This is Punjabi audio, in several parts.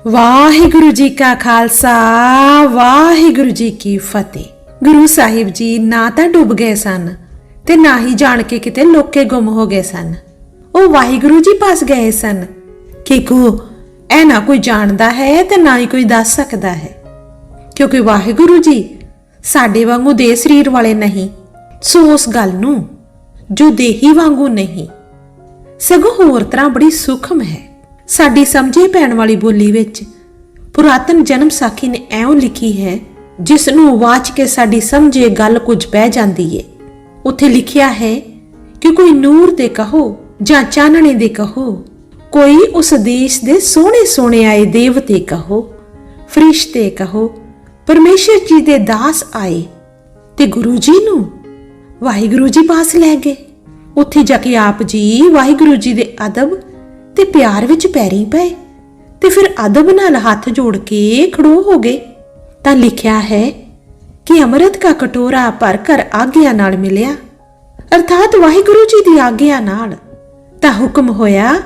ਵਾਹਿਗੁਰੂ ਜੀ ਕਾ ਖਾਲਸਾ, ਵਾਹਿਗੁਰੂ ਜੀ ਕੀ ਫਤਿਹ। ਗੁਰੂ ਸਾਹਿਬ ਜੀ ਨਾ ਤਾਂ ਡੁੱਬ ਗਏ ਸਨ ਤੇ ਨਾ ਹੀ ਜਾਣ ਕੇ ਕਿਤੇ ਲੋਕੇ ਗੁੰਮ ਹੋ ਗਏ ਸਨ। ਉਹ ਵਾਹਿਗੁਰੂ ਜੀ ਪਾਸ ਗਏ ਸਨ ਕਿ ਕੋ ਇਹ ਨਾ ਕੋਈ ਜਾਣਦਾ ਹੈ ਤੇ ਨਾ ਹੀ ਕੋਈ ਦੱਸ ਸਕਦਾ ਹੈ। ਕਿਉਂਕਿ ਵਾਹਿਗੁਰੂ ਜੀ ਸਾਡੇ ਵਾਂਗੂ ਦੇ ਸਰੀਰ ਵਾਲੇ ਨਹੀਂ, ਸੋ ਉਸ ਗੱਲ ਨੂੰ ਜੋ ਦੇਹੀ ਵਾਂਗੂ ਨਹੀਂ, ਸਗੋਂ ਹੋਰ ਤਰ੍ਹਾਂ ਬੜੀ ਸੂਖਮ ਹੈ। ਸਾਡੀ ਸਮਝੇ ਪੈਣ ਵਾਲੀ ਬੋਲੀ ਵਿੱਚ ਪੁਰਾਤਨ ਜਨਮ ਸਾਖੀ ਨੇ ਐਉਂ ਲਿਖੀ ਹੈ ਜਿਸ ਨੂੰ ਵਾਚ ਕੇ ਸਾਡੀ ਸਮਝੇ ਗੱਲ ਕੁਝ ਪੈ ਜਾਂਦੀ ਏ। ਉੱਥੇ ਲਿਖਿਆ ਹੈ ਕਿ ਕੋਈ ਨੂਰ ਦੇ ਕਹੋ ਜਾਂ ਚਾਨਣੇ ਦੇ ਕਹੋ, ਕੋਈ ਉਸ ਦੇਸ਼ ਦੇ ਸੋਹਣੇ ਸੋਹਣੇ ਆਏ ਦੇਵਤੇ ਕਹੋ, ਫਰਿਸ਼ਤੇ ਕਹੋ, ਪਰਮੇਸ਼ਰ ਜੀ ਦੇ ਦਾਸ ਆਏ ਤੇ ਗੁਰੂ ਜੀ ਨੂੰ ਵਾਹਿਗੁਰੂ ਜੀ ਪਾਸ ਲੈ ਗਏ। ਉੱਥੇ ਜਾ ਕੇ ਆਪ ਜੀ ਵਾਹਿਗੁਰੂ ਜੀ ਦੇ ਅਦਬ ਤੇ ਪਿਆਰ ਵਿੱਚ ਪੈਰੀ ਪਏ ਤੇ ਫਿਰ ਅਦਬ ਨਾਲ ਹੱਥ ਜੋੜ ਕੇ ਖੜੋ ਹੋ ਗਏ। ਤਾਂ ਲਿਖਿਆ ਹੈ ਕਿ ਅੰਮ੍ਰਿਤ ਦਾ ਕਟੋਰਾ ਭਰ ਕਰ ਆਗਿਆ ਨਾਲ ਮਿਲਿਆ। ਅਰਥਾਤ ਵਾਹਿਗੁਰੂ ਜੀ ਦੀ ਆਗਿਆ ਨਾਲ। ਤਾਂ ਹੁਕਮ ਹੋਇਆ,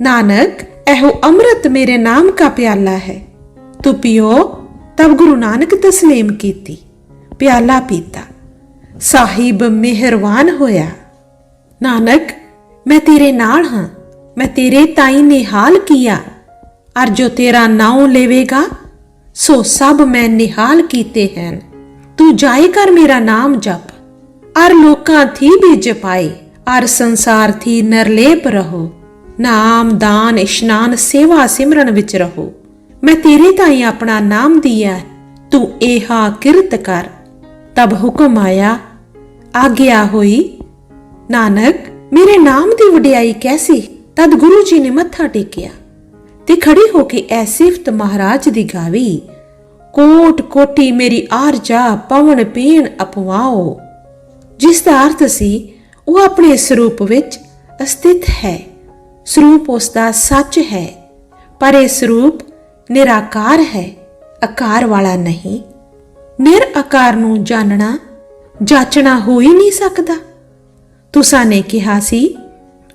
ਨਾਨਕ, ਇਹੋ ਅੰਮ੍ਰਿਤ ਮੇਰੇ ਨਾਮ ਕਾ ਪਿਆਲਾ ਹੈ। ਤੂੰ ਪੀਓ। ਤਬ ਗੁਰੂ ਨਾਨਕ ਤਸਲੀਮ ਕੀਤੀ, ਪਿਆਲਾ ਪੀਤਾ। ਸਾਹਿਬ ਮਿਹਰਵਾਨ ਹੋਇਆ, ਨਾਨਕ, ਮੈਂ ਤੇਰੇ ਨਾਲ ਹਾਂ। ਮੈਂ ਤੇਰੇ ਤਾਈ ਨਿਹਾਲ ਕੀਆ? ਅਰ ਜੋ ਤੇਰਾ ਨਾਉ ਲੇਵੇਗਾ, ਸੋ ਸਭ ਮੈਂ ਨਿਹਾਲ ਕੀਤੇ ਹਨ। ਤੂੰ ਜਾਏ ਕਰ ਮੇਰਾ ਨਾਮ ਜਪ, ਅਰ ਲੋਕਾਂ ਥੀ ਵੀ ਜਪਾਏ, ਅਰ ਸੰਸਾਰ ਥੀ ਨਰਲੇਪ ਰਹੋ। ਨਾਮ, ਦਾਨ, ਇਸ਼ਨਾਨ, ਸੇਵਾ, ਸਿਮਰਨ ਵਿੱਚ ਰਹੋ। ਮੈਂ ਤੇਰੇ ਤਾਈ ਆਪਣਾ ਨਾਮ ਦਿਆ ਤੂੰ ਇਹਾ ਕਿਰਤ ਕਰ। ਤਬ ਹੁਕਮ ਆਇਆ, ਆਗਿਆ ਹੋਈ, ਨਾਨਕ, ਮੇਰੇ ਨਾਮ ਦੀ ਵਡਿਆਈ ਕੈਸੀ? ਤਦ ਗੁਰੂ ਜੀ ਨੇ ਮੱਥਾ ਟੇਕਿਆ ਤੇ ਖੜੀ ਹੋ ਕੇ ਐ ਸਿਫਤ ਮਹਾਰਾਜ ਦੀ ਗਾਵੀ ਕੋਟ ਕੋਟੀ ਮੇਰੀ ਆਰਜਾ, ਪਵਨ ਪੀਣ ਅਪਵਾਓ। ਜਿਸ ਦਾ ਅਰਥ ਸੀ, ਉਹ ਆਪਣੇ ਸਰੂਪ ਵਿੱਚ ਅਸਥਿਤ ਹੈ। ਸਰੂਪ ਉਸ ਦਾ ਸੱਚ ਹੈ, ਪਰ ਇਹ ਸਰੂਪ ਨਿਰਾਕਾਰ ਹੈ, ਆਕਾਰ ਵਾਲਾ ਨਹੀਂ। ਨਿਰ ਆਕਾਰ ਨੂੰ ਜਾਣਨਾ, ਜਾਚਣਾ ਹੋ ਹੀ ਨਹੀਂ ਸਕਦਾ। ਤੁਸਾਂ ਨੇ ਕਿਹਾ ਸੀ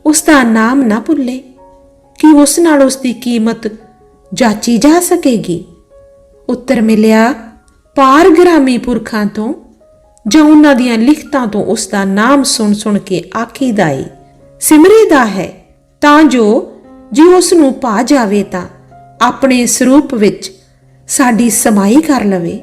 ਉਸ ਦਾ ਨਾਮ ਨਾ ਭੁੱਲੇ ਕਿ ਉਸ ਨਾਲ ਉਸ ਦੀ ਕੀਮਤ ਜਾਚੀ ਜਾ ਸਕੇਗੀ। ਉੱਤਰ ਮਿਲਿਆ ਪਾਰਗ੍ਰਾਮੀ ਪੁਰਖਾਂ ਤੋਂ ਜਾਂ ਉਹਨਾਂ ਦੀਆਂ ਲਿਖਤਾਂ ਤੋਂ ਉਸ ਦਾ ਨਾਮ ਸੁਣ ਸੁਣ ਕੇ ਆਖੀਦਾ ਏ ਸਿਮਰੇਦਾ ਹੈ, ਤਾਂ ਜੋ ਜੇ ਉਸ ਨੂੰ ਪਾ ਜਾਵੇ ਤਾਂ ਆਪਣੇ ਸਰੂਪ ਵਿੱਚ ਸਾਡੀ ਸਮਾਈ ਕਰ ਲਵੇ।